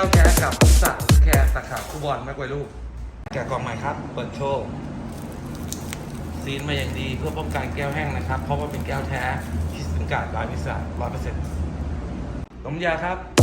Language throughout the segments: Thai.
วแท้กับวิสาแคร์สาขาคูบอลแม่กวยลูก แกะกล่องใหม่ครับ เปิดโชว์ซีนมาอย่างดีเพื่อป้องกันแก้วแห้งนะครับ เพราะว่าเป็นแก้วแท้ที่สังกัดร้อยวิสาร้อยเปอร์เซ็นต์นมยาครับ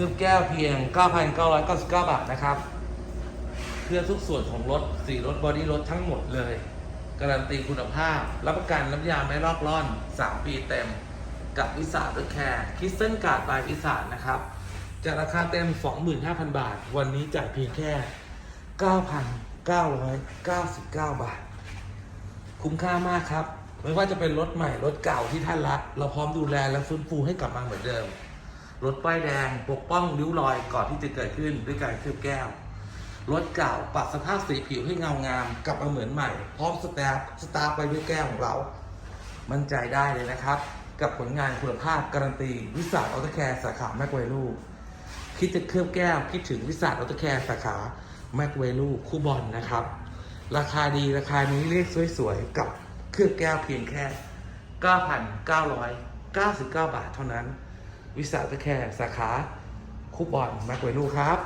ลือบแก้วเพียง 9,999 บาทนะครับ เคลือบทุกส่วนของรถสีรถบอดี้รถทั้งหมดเลย การันตีคุณภาพ รับประกันน้ำยาไม่ลอกล่อน 3 ปีเต็ม กับวิสาดแคร์คิสเซนการ์ดบายวิสาดนะครับจากราคาเต็ม 25,000 บาท วันนี้จ่ายเพียงแค่ 9,999 บาท คุ้มค่ามากครับ ไม่ว่าจะเป็นรถใหม่รถเก่าที่ท่านรัก เราพร้อมดูแลและฟื้นฟูให้กลับมาเหมือนเดิม รถป้ายแดงปกป้องริ้วรอยก่อนที่จะเกิดขึ้นด้วยการเคลือบแก้ว รถเก่าปรับสภาพสีผิวให้เงางามกลับมาเหมือนใหม่ พร้อมสตาร์สตาร์ไปด้วยแก้วของเรา มั่นใจได้เลยนะครับ กับผลงานคุณภาพการันตี วิสาออโตแคร์สาขาแมกเวลูคิดจะเคลือบแก้ว คิดถึงวิสาออโตแคร์สาขาแมกเวลูคู่บอลนะครับ ราคาดีราคานี้เรียกสวยๆกับเคลือบแก้วเพียงแค่ 9,999 บาทเท่านั้น วิสาตะแคร์สาขาคู่บอลแมกไวลูครับ